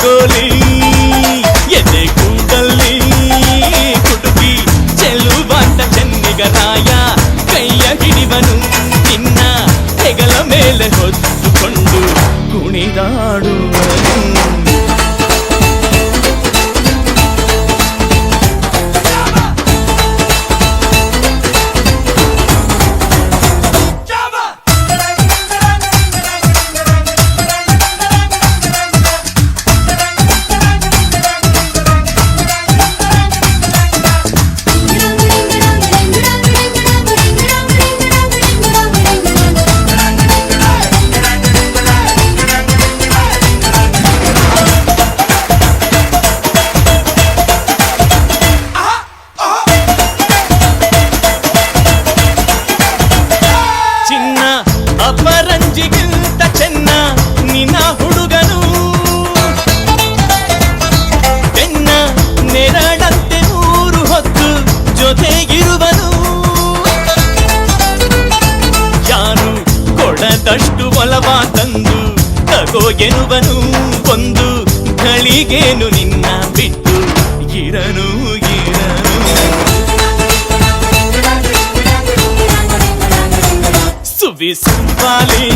ರಂಗೋಲಿ ಎದೆ ಕೂಡಲ್ಲಿ ಕುಟುಕಿ ಚೆಲುವಾಟ ಚೆನ್ನಿಗರಾಯ ಕೈಯ ಹಿಡಿವನು ನಿನ್ನ ಹೆಗಲ ಮೇಲೆ ಹೊತ್ತುಕೊಂಡು ಕುಣಿದಾಡುವನು ಕೊಡದಷ್ಟು ಒಲವ ತಂದು ತಗೋ ಗೆನುವನು ಒಂದು ಗಳಿಗೇನು ನಿನ್ನ ಬಿಟ್ಟು ಇರನು ಇರನು. ನಿನ್ನ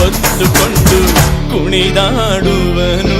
ಹೊತ್ತುಕೊಂಡು ಕುಣಿದಾಡುವನು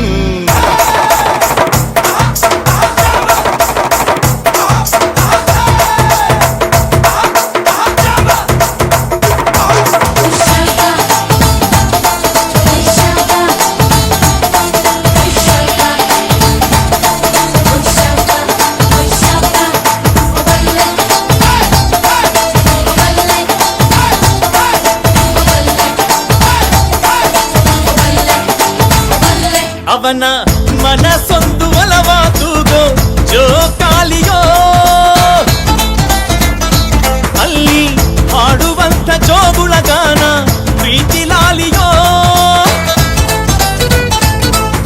ಅವನ ಮನಸ್ಸೊಂದು ಜೋ ಕಾಲಿಯೋ ಅಲ್ಲಿ ಹಾಡುವಂತ ಜೋಗುಳ ಗಾನ ಪ್ರೀತಿ ಲಾಲಿಯೋ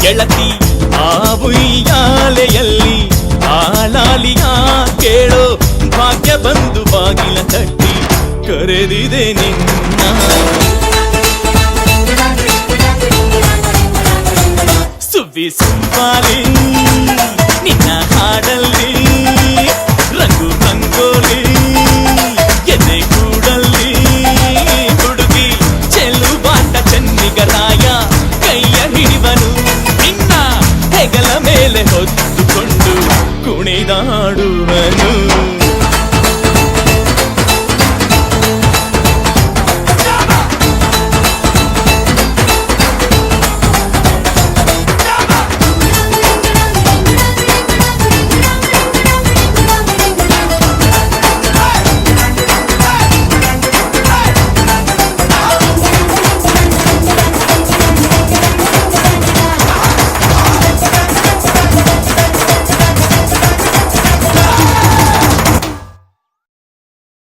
ಗೆಳತಿ, ಆ ಉಯ್ಯಾಲೆಯಲ್ಲಿ ಕೇಳೋ ಭಾಗ್ಯ ಬಂದು ಬಾಗಿಲ ತಟ್ಟಿ ಕರೆದಿದೆ ನಿನ್ನ. ಸುವ್ವಿ ಸುವ್ವಾಲಿ ನಿನ್ನ ಹಾಡಲ್ಲಿ ರಂಗು ರಂಗೋಲಿ ಎದೆ ಕೂಡಲ್ಲಿ ಹುಡುಗಿ ಚೆಲುವಾಟ ಚೆನ್ನಿಗರಾಯ ಕೈಯ ಹಿಡಿವನು ನಿನ್ನ ಹೆಗಲ ಮೇಲೆ ಹೊತ್ತುಕೊಂಡು ಕುಣಿದಾಡುವನು